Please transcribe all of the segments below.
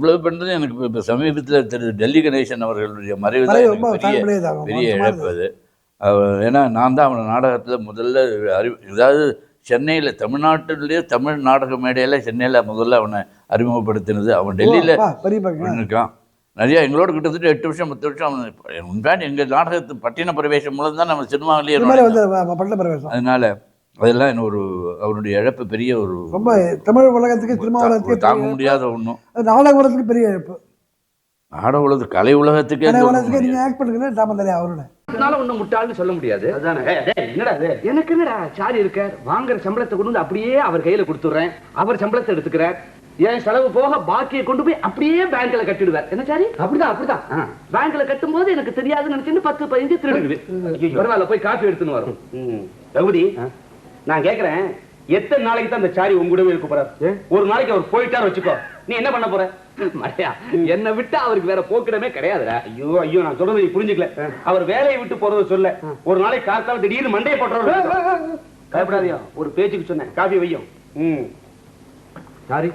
இவ்வளவு பண்ணுறது எனக்கு இப்போ சமீபத்தில் திரு டெல்லி கணேசன் அவர்களுடைய மறைவு பெரிய பெரிய இழப்பு அது. ஏன்னா நான் தான் அவனை நாடகத்தில் முதல்ல அறிவு அதாவது சென்னையில் தமிழ்நாட்டிலேயே தமிழ் நாடக மேடையில் சென்னையில் முதல்ல அவனை அறிமுகப்படுத்தினது. அவன் டெல்லியில் இருக்கான் நிறைய எங்களோட கிட்டத்தட்ட எட்டு வருஷம் பத்து வருஷம் அவன் இன்ஃபேக்ட் எங்கள் நாடகத்து பட்டின பிரவேசம் மூலம் தான் நம்ம சினிமாவிலேயே அதனால அதெல்லாம் என்ன ஒரு அவருடைய இழப்பு பெரிய ஒரு ரொம்ப தமிழ் உலகத்துக்கு உலகத்துக்கு தாங்க முடியாத ஒன்றும். நாடக உலகத்துக்கு பெரிய இழப்பு. நாடக உலகத்து கலை உலகத்துக்கே கலை உலகத்துக்கு நீங்க முடியாது. ஆக்ட் பண்ணுங்க தெரியும் அவரோட? அதனால ஒண்ணும் முட்டாள்னு சொல்ல முடியாது. அதானே? ஏய், டேய், என்னடா இது? எனக்கு என்னடா சாரி இருக்க வாங்குற சம்பளத்தை கொண்டு வந்து அப்படியே அவர் கையில கொடுத்துறேன் அவர் சம்பளத்தை எடுத்துக்கிறார். என் செலவு போக பாக்கியை கொண்டு போய் அப்படியே பேங்க்ல கட்டிடுவார். என்ன சாரி? அப்படிதான் அப்படிதான். பேங்க்ல கட்டும் போது எனக்கு தெரியாதுன்னு நினைச்சுன்னு பத்து பதினஞ்சு திருடுது பரவாயில்ல போய் காஃபி எடுத்துன்னு வரும். ம். ரகுதி நான் கேக்குறேன். எத்தனை நாளைக்கு தான் அந்த சாரி உங்க கூடவே இருக்க போறாரு? ஒரு நாளைக்கு அவர் போயிட்டாரு வச்சுக்கோ. நீ என்ன பண்ண போற? மறையா என்னை விட்டு அவருக்கு வேற போக்கிடமே கிடையாதுடா. ஐயோ ஐயோ நான் சொல்றது நீ புரிஞ்சுக்கல. அவர் வேலையை விட்டு போறத சொல்ல. ஒரு நாளைக்கு காத்தால திடீர்னு மண்டையை போட்டுறவர். பயப்படாதியா ஒரு பேச்சுக்கு சொன்னேன். காஃபி வையும் ம். சாரி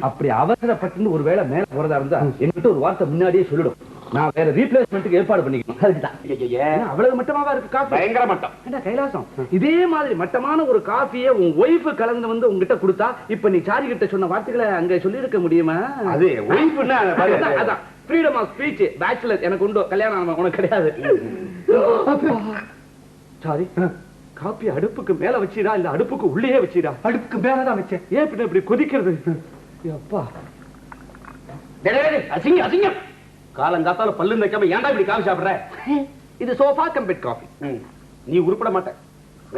அப்படி அவசரப்பட்டு ஒரு வேளை மேல போறதா இருந்தா என்கிட்ட ஒரு வார்த்தை முன்னாடியே சொல்லிடும். நான் வேற ரீப்ளேஸ்மெண்ட்டுக்கு ஏற்பாடு பண்ணிக்கணும் அதுக்குதான். அவ்வளவு மட்டமாவா இருக்கு காஃபி? பயங்கர மட்டம். ஏண்டா கைலாசம்? இதே மாதிரி மட்டமான ஒரு காஃபியை உன் ஒய்ஃப் கலந்து வந்து உங்ககிட்ட கொடுத்தா இப்ப நீ சாரி கிட்ட சொன்ன வார்த்தைகளை அங்க சொல்லி இருக்க முடியுமா? அது ஒய்ஃப்னா அதான், ஃப்ரீடம் ஆஃப் ஸ்பீச் பேச்சுலர் எனக்கு உண்டு. கல்யாணம் உனக்கு கிடையாது. சாரி காப்பி அடுப்புக்கு மேல வச்சிடா இல்ல அடுப்புக்கு உள்ளே வச்சிடா? அடுப்புக்கு மேலதான் வச்சேன். ஏன் பின்ன இப்படி கொதிக்கிறது? அப்பா அசிங்கம் அசிங்கம். காலங்காத்தால பல்லு வைக்காம ஏன்டா இப்படி காஃபி சாப்பிடுற? இது சோஃபா கம்பெட் காஃபி. நீ உருப்பட மாட்ட.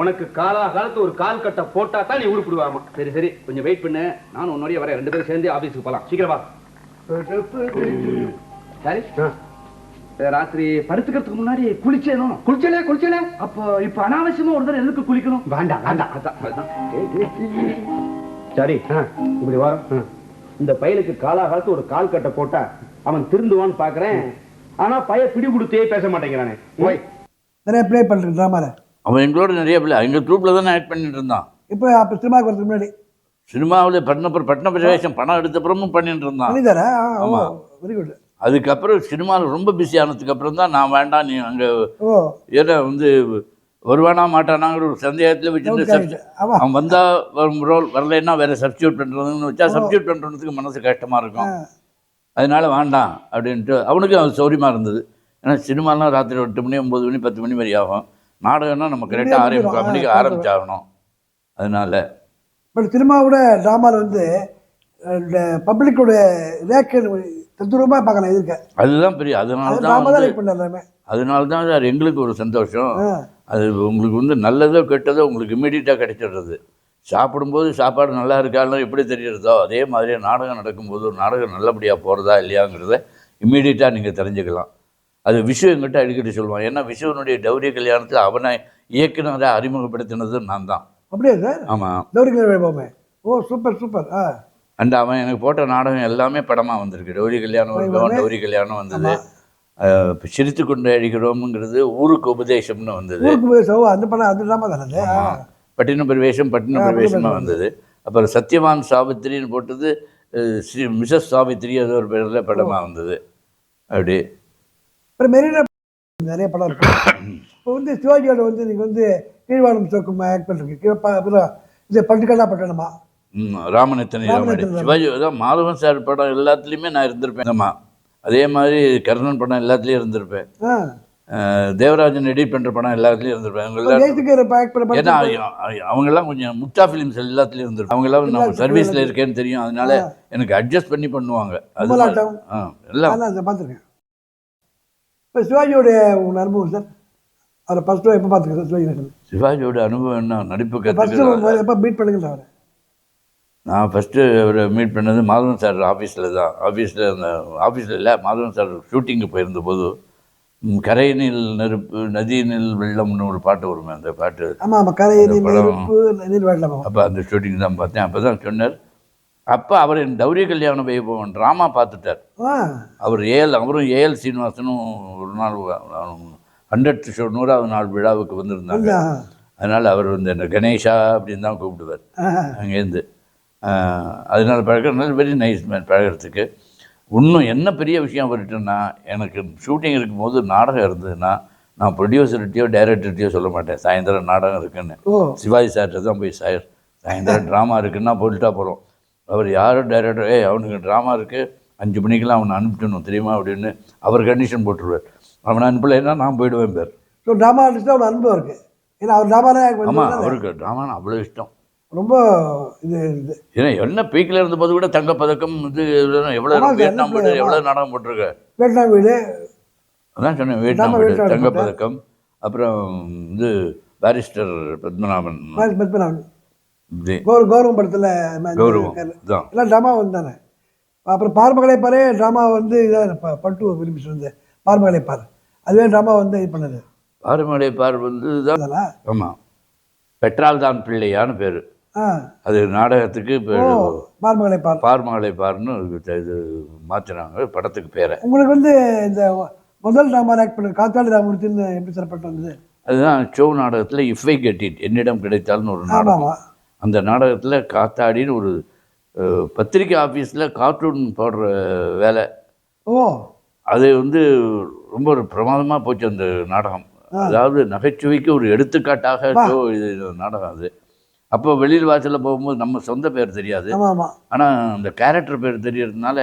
உனக்கு காலா காலத்து ஒரு கால் கட்டை போட்டா தான் நீ உருப்பிடுவாமா? சரி சரி. கொஞ்சம் வெயிட் பண்ணு. நானும் உன்னோடய வரேன். ரெண்டு பேரும் சேர்ந்து ஆபீஸ்க்கு போலாம். சீக்கிரம் சரி? ராத்திரி படுத்துக்கிறதுக்கு முன்னாடி குளிச்சேனும் குளிச்சலே குளிச்சலே அப்போ இப்ப அனாவசியமா ஒரு தடவை எதுக்கு குளிக்கணும்? வேண்டாம் வேண்டாம். அதான். சரி. இப்படி வரும் இந்த பயலுக்கு காலாகாலத்து ஒரு கால் கட்டை போட்டா அவன் திருந்துவான்னு பாக்குறேன். ஆனா பைய பிடி கொடுத்தே பேச மாட்டேங்கிறானே. நிறைய ப்ளே பண்ணுறேன் ட்ராமாவில் அவன் எங்களோட நிறைய பிள்ளை எங்கள் ட்ரூப்பில் தானே ஆக்ட் பண்ணிட்டு இருந்தான். இப்போ அப்போ சினிமாவுக்கு வரதுக்கு முன்னாடி. சினிமாவில் பட்டின பட்டின பிரவேசம் பணம் எடுத்த அப்புறமும் பண்ணிட்டு இருந்தான். பண்ணிதாரா ஓ ஆமா. வெரி குட் அதுக்கப்புறம் சினிமாவில் ரொம்ப பிஸி ஆனதுக்கு அப்புறம் தான் நான் வேண்டாம் நீ அங்கே ஏன்னா வந்து வருவானா மாட்டானாங்கிற ஒரு சந்தேகத்தில் வச்சுட்டு. அவன் வந்தா வரும் ரோல் வரலைன்னா வேற சப்ஸ்டியூட் பண்ணுறதுன்னு வச்சா சப்ஸ்டியூட் பண்ணுறதுக்கு மனசு கஷ்டமா இருக்கும். அதனால வேண்டாம் அப்படின்ட்டு அவனுக்கு அது சௌரியமாக இருந்தது. ஏன்னா சினிமாலாம் ராத்திரி எட்டு மணி ஒம்பது மணி பத்து மணி வரை ஆகும். நாடகம்னா நம்ம கரெக்டாக ஆறே முக்கால் மணிக்கு ஆரம்பிச்சாகணும் அதனால. பட் சினிமாவோட ட்ராமாவில் வந்து பப்ளிக்கோட ரியாக்ஷன் தத்துரூபமாக பார்க்கலாம் இருக்க அதுதான் பெரிய அதனால அது தான் அதனால தான் சார் எங்களுக்கு ஒரு சந்தோஷம். அது உங்களுக்கு வந்து நல்லதோ கெட்டதோ உங்களுக்கு இமீடியட்டாக கிடைச்சிடுறது. சாப்பிடும்போது சாப்பாடு நல்லா இருக்கான்னு எப்படி தெரியறதோ அதே மாதிரி நாடகம் நடக்கும்போது ஒரு நாடகம் நல்லபடியாக போகிறதா இல்லையாங்கிறத இமீடியட்டாக நீங்கள் தெரிஞ்சுக்கலாம். அது விஷு எங்கிட்ட அடிக்கடி சொல்லுவான். ஏன்னா விஷுவனுடைய டௌரிய கல்யாணத்தில் அவனை இயக்குனரை அறிமுகப்படுத்தினது நான் தான். அப்படியே சார்? ஆமாம் வைபவமே ஓ சூப்பர் சூப்பர். ஆ. அண்ட் அவன் எனக்கு போட்ட நாடகம் எல்லாமே படமாக வந்திருக்கு. டௌரி கல்யாணம் வைபவம் டௌரி கல்யாணம் வந்தது. சிரித்து கொண்டு அழிகிறோம்ங்கிறது ஊருக்கு உபதேசம்னு வந்தது. அந்த படம் அந்த ட்ராமா தானே அது? ஆ. பட்டின பிரவேசம் பட்டின பிரவேசமாக வந்தது. அப்புறம் சத்யவான் சாவித்திரின்னு போட்டது ஸ்ரீ மிசஸ் சாவித்திரி ஏதோ ஒரு பேரில் படமாக வந்தது. அப்படி. அப்புறம் மெரினா நிறைய படம் இருக்கு. இப்போ வந்து சிவாஜியோட வந்து நீங்கள் வந்து கீழ்வானம் சோக்கும் ஆக்ட் பண்ணுறீங்க அப்புறம் இது பட்டுக்கடா பட்டணமா? ராமனித்தனை சிவாஜி அதான் மாதவன் சார் படம் எல்லாத்துலேயுமே நான் இருந்திருப்பேன். ஆமாம் அதே மாதிரி கர்ணன் படம் எல்லாத்துலேயும் இருந்திருப்பேன். தேவராஜன் எடிட் பண்ணுற படம் எல்லாத்துலேயும் பண்ண ஏன்னா அவங்கெல்லாம் கொஞ்சம் முக்தா ஃபிலிம்ஸ் எல்லாத்துலேயும் இருந்திருப்பாங்க அவங்கெல்லாம் நம்ம சர்வீஸில் இருக்கேன்னு தெரியும். அதனால எனக்கு அட்ஜஸ்ட் பண்ணி பண்ணுவாங்க. அது. ஆ எல்லாம். பார்த்துருக்கேன். இப்போ சிவாஜியோட உங்கள் அனுபவம் சார்? அவரை ஃபஸ்ட்டு எப்போ பார்த்துக்கிறேன் சிவாஜி சிவாஜியோட அனுபவம் என்ன? நடிப்பு கற்றுக்கிறது எப்போ மீட் பண்ணுங்க அவரை? நான் ஃபஸ்ட்டு அவரை மீட் பண்ணது மாதவன் சார் ஆஃபீஸில் தான். ஆஃபீஸில் அந்த ஆஃபீஸில் இல்லை மாதவன் சார் ஷூட்டிங்கு போயிருந்த போது கரையினில் நெருப்பு நதியினில் வெள்ளம்னு ஒரு பாட்டு வருமே அந்த பாட்டு. ஆமாம் ஆமாம் கரை அந்த நீர் படம். நெருப்பு நீர் வெள்ளம் அப்போ அந்த ஷூட்டிங் தான் பார்த்தேன். அப்போ தான் சொன்னார் அப்போ அவர் என் தௌரிய கல்யாண வைபவம் ட்ராமா பார்த்துட்டார். அவர் ஏஎல் அவரும் ஏஎல் சீனிவாசனும் ஒரு நாள் ஹண்ட்ரட் ஷோ நூறாவது நாள் விழாவுக்கு வந்திருந்தாங்க. வந்து, அதனால் அவர் வந்து என்ன கணேஷா அப்படின்னு தான் கூப்பிடுவார். அங்கேருந்து. அதனால பழக்கம் வெரி நைஸ் மேன் பழகிறதுக்கு. இன்னும் என்ன பெரிய விஷயம் வரட்டுன்னா எனக்கு ஷூட்டிங் இருக்கும்போது நாடகம் இருந்ததுன்னா நான் ப்ரொடியூசர்கிட்டயோ டைரக்டர்கிட்டயோ சொல்ல மாட்டேன். சாயந்தரம் நாடகம் இருக்குன்னு. சிவாஜி சார்கிட்ட தான் போய் சார் சாயந்தரம் ட்ராமா இருக்குன்னா போட்டுட்டா போகிறோம் அவர் யாரும் டைரக்டர் ஏய் அவனுக்கு ட்ராமா இருக்குது அஞ்சு மணிக்கெல்லாம் அவனை அனுப்பிட்டணும் தெரியுமா? அப்படின்னு அவர் கண்டிஷன் போட்டுருவார். அவனை அனுப்பலைன்னா நான் போயிடுவேன் பேர். ஸோ ட்ராமா ஆர்டிஸ்டாக ஒரு அனுபவம் இருக்குது ஏன்னா அவர் ட்ராமாவில் ஆமாம் அவருக்கு ட்ராமானா அவ்வளோ இஷ்டம். ரொம்ப இது இது. ஏன்னா என்ன பீக்கில் இருந்தபோது கூட தங்கப்பதக்கம் இது இதெல்லாம் எவ்வளோ வியட்நாம் பிள்ளை, எவ்வளோ நாடகம் போட்டிருக்க? வியட்நாம் வீடு. அதான் சொன்னேன் வியட்நாம் ஆமா, போட்டு வியட்நாம் தங்கப்பதக்கம். அப்புறம் இது பாரிஸ்டர் பத்மநாபன். பத்மநாபன். இது. கௌரவ கௌரவம் படத்தில் கௌரவம் எல்லாம் ட்ராமா வந்தானே அப்புறம் பார்மகளை பாரு ட்ராமா வந்து இதாக பட்டு விரும்பி சொன்னது பார்மகளை பாரு. அதுவே ட்ராமா வந்து இது பண்ணது. பாருமலை பார் வந்து ஆமாம் பெட்ரால் தான் பிள்ளையான்னு பேர். அது நாடகத்துக்கு பார்மகளை பார் பார்மலை பார்னு இது- மாற்றினாங்க படத்துக்கு பேரை. உங்களுக்கு வந்து இந்த முதல் ட்ராமா ஆக்ட் பண்ண காத்தாடி ராமூர்த்தின்னு எப்படி சிறப்பட்டு வந்தது? அதுதான் ஷோ நாடகத்தில் இஃபை கட்டிட் என்னிடம் கிடைத்தால்னு ஒரு நாடகம். அந்த நாடகத்தில் காத்தாடின்னு ஒரு பத்திரிக்கை ஆஃபீஸில் கார்ட்டூன் போடுற வேலை. ஓ. அது வந்து ரொம்ப ஒரு பிரமாதமாக போச்சு அந்த நாடகம். அதாவது நகைச்சுவைக்கு ஒரு எடுத்துக்காட்டாக ஷோ இது நாடகம் அது. அப்போ வெளியில் வாசலில் போகும்போது நம்ம சொந்த பேர் தெரியாது. ஆனால் அந்த கேரக்டர் பேர் தெரியறதுனால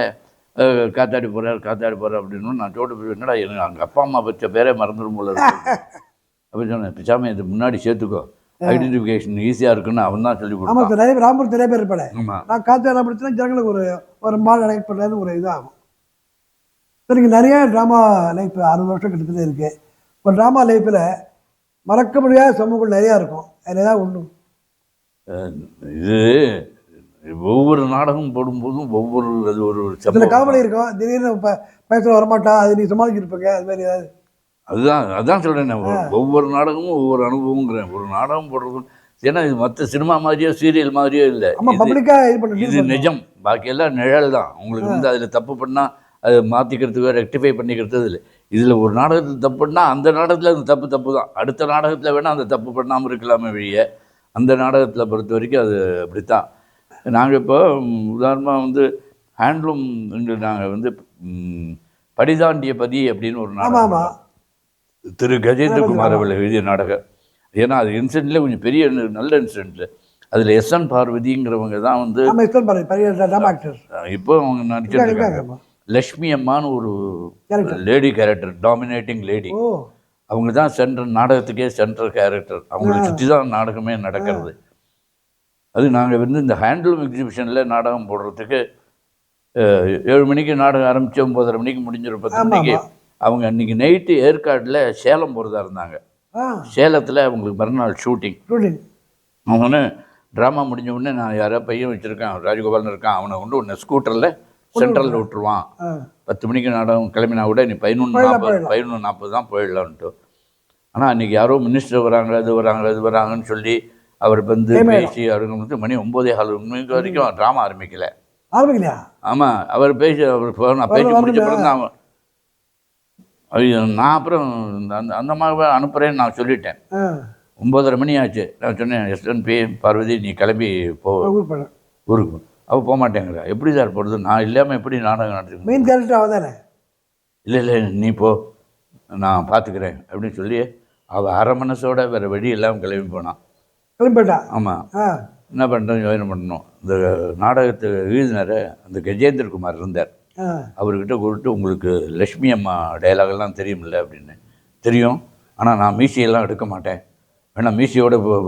காத்தாடி போகிறார் காத்தாடி போகிறார் அப்படின்னு நான் சோட்டு என்னடா எனக்கு அங்கே அப்பா அம்மா வச்ச பேரே மறந்துடும் போல இருக்கு. அப்படி சொன்னேன் பிச்சாம இது முன்னாடி சேர்த்துக்கோ. ஐடென்டிஃபிகேஷன் ஈஸியாக இருக்குன்னு அவன் தான் சொல்லி கொடுத்தான். நிறைய பேர் ராமூர்த்தி நிறைய பேர் இருப்பாளே. ஆமாம் நான் காத்தாடி ராமூர்த்தினா ஜனங்களுக்கு ஒரு ஒரு மால் அடைக் பண்ணுறது ஒரு இதாகும். சரிங்க நிறைய ட்ராமா லைஃப் அறுபது வருஷம் கிட்டத்தட்ட இருக்குது இப்போ ட்ராமா லைஃப்பில் மறக்க முடியாத சமூகங்கள் நிறையா இருக்கும். அதில் ஏதாவது ஒன்று இது ஒவ்வொரு நாடகம் போடும்போதும் ஒவ்வொரு அது ஒரு சம்பவம். காமெடி இருக்கும் திடீர்னு இப்போ பேசுகிற வரமாட்டா? அது நீ சமாளிச்சிருப்பீங்க அது மாதிரி ஏதாவது? அதுதான் அதான் சொல்கிறேன் ஒவ்வொரு நாடகமும் ஒவ்வொரு அனுபவங்கிறேன் ஒரு நாடகம் போடுறது ஏன்னா இது மற்ற சினிமா மாதிரியோ சீரியல் மாதிரியோ இல்லை. இது நிஜம். பாக்கியெல்லாம் நிழல் தான். உங்களுக்கு வந்து அதில் தப்பு பண்ணால் அதை மாற்றிக்கிறதுக்கோ ரெக்டிஃபை பண்ணிக்கிறது இல்லை. இதில் ஒரு நாடகத்தில் தப்பு பண்ணால் அந்த நாடகத்தில் அந்த தப்பு தப்பு தான். அடுத்த நாடகத்தில் வேணால் அந்த தப்பு பண்ணாமல் இருக்கலாமே வெளிய அந்த நாடகத்தில் பொறுத்த வரைக்கும் அது அப்படித்தான். நாங்கள் இப்போ உதாரணமாக வந்து ஹேண்ட்லூம் நாங்கள் வந்து படிதாண்டிய பதி அப்படின்னு ஒரு நாடகம் திரு கஜேந்திரகுமார் அவர்கள் எழுதிய நாடகம். ஏன்னா அது இன்சிடென்ட்ல கொஞ்சம் பெரிய நல்ல இன்சிடென்ட் அதில் எஸ் என் பார்வதிங்கிறவங்க தான் வந்து இப்போ அவங்க ஆமாம் லக்ஷ்மி அம்மான்னு ஒரு. லேடி கேரக்டர் டாமினேட்டிங் லேடி அவங்க தான் சென்ட்ரல் நாடகத்துக்கே சென்ட்ரல் கேரக்டர் அவங்கள சுற்றி தான் நாடகமே நடக்கிறது. அது நாங்கள் வந்து இந்த ஹேண்ட்லூம் எக்ஸிபிஷனில் நாடகம் போடுறதுக்கு ஏழு மணிக்கு நாடகம் ஆரம்பிச்சு ஒம்பதரை மணிக்கு முடிஞ்சிடும் பத்து மணிக்கு. அவங்க அன்றைக்கி நைட்டு ஏற்காட்டில் சேலம் போகிறதா இருந்தாங்க. சேலத்தில் அவங்களுக்கு மறுநாள் ஷூட்டிங் ஷூட்டிங் அவனு ட்ராமா முடிஞ்ச உடனே நான் யாரோ பையன் வச்சுருக்கேன் ராஜகோபாலன் இருக்கான் அவனை கொண்டு உன்னை ஸ்கூட்டரில் சென்ட்ரலில் விட்டுருவான். பத்து மணிக்கு நாடகம் கிளம்பினா கூட நீ பதினொன்று நாற்பது. பதினொன்று நாற்பது தான் போயிடலான்ட்டு ஆனால் அன்றைக்கி யாரோ மினிஸ்டர் வராங்க இது வராங்க இது வராங்கன்னு சொல்லி அவர் வந்து. பேசி அவருக்கு வந்து மணி ஒம்போதே கால் மணிக்கு வரைக்கும் ட்ராமா ஆரம்பிக்கல. ஆரம்பிக்கலையா? ஆமாம் அவர் பேசி அவர் நான் பேசி முடிச்ச. பிறகு அவன் ஐயோ, நான் அப்புறம் அந்த அந்த மாதிரி அனுப்புகிறேன்னு நான் சொல்லிட்டேன். ஒம்பதரை மணி ஆச்சு. நான் சொன்னேன் எஸ்என்பி பார்வதி நீ கிளம்பி போ. ஊருக்கு அவள் போக மாட்டேங்கிறா எப்படி சார் போகிறது நான் இல்லாமல் எப்படி நாடகம் நடத்துக்கணும் மெயின் கேரக்டர் அவன் தானே இல்லை இல்லை நீ போ நான் பார்த்துக்கிறேன் அப்படின்னு சொல்லி அவள் அரை மனசோட வேறு வழி இல்லாமல் கிளம்பி போனான் கிளம்பிட்டா ஆமாம் ஆ என்ன பண்ணுறோம் யோசனை பண்ணணும் இந்த நாடகத்தை எழுதினார் அந்த கஜேந்திரகுமார் இருந்தார் அவர்கிட்ட கூப்பிட்டு உங்களுக்கு லக்ஷ்மி அம்மா டயலாகெல்லாம் தெரியுமில்ல அப்படின்னு தெரியும் ஆனால் நான் மீசியெல்லாம் எடுக்க மாட்டேன் வேணா மீசியோட பொ-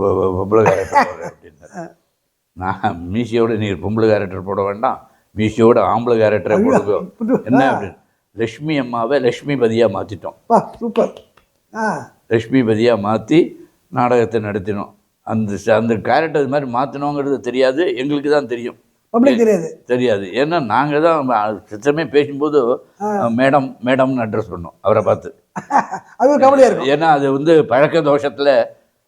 நான் மீசியோட நீ பொம்பளை கேரக்டர் போட வேண்டாம். மீசியோட ஆம்பளை கேரக்டரை போடுங்க என்ன அப்படின்னு? லக்ஷ்மி அம்மாவை லக்ஷ்மிபதியாக மாற்றிட்டோம் பா சூப்பர் ஆ. லக்ஷ்மிபதியாக மாற்றி நாடகத்தை நடத்தினோம். அந்த அந்த கேரக்டர் இது மாதிரி மாற்றினோங்கிறது தெரியாது. எங்களுக்கு தான் தெரியும். தெரியாது. தெரியாது. ஏன்னா நாங்கள் தான் சித்தமே பேசும்போது மேடம் மேடம்னு அட்ரஸ் பண்ணோம் அவரை பார்த்து. அது காமெடியாக இருக்கும். ஏன்னா அது வந்து பழக்க தோஷத்தில்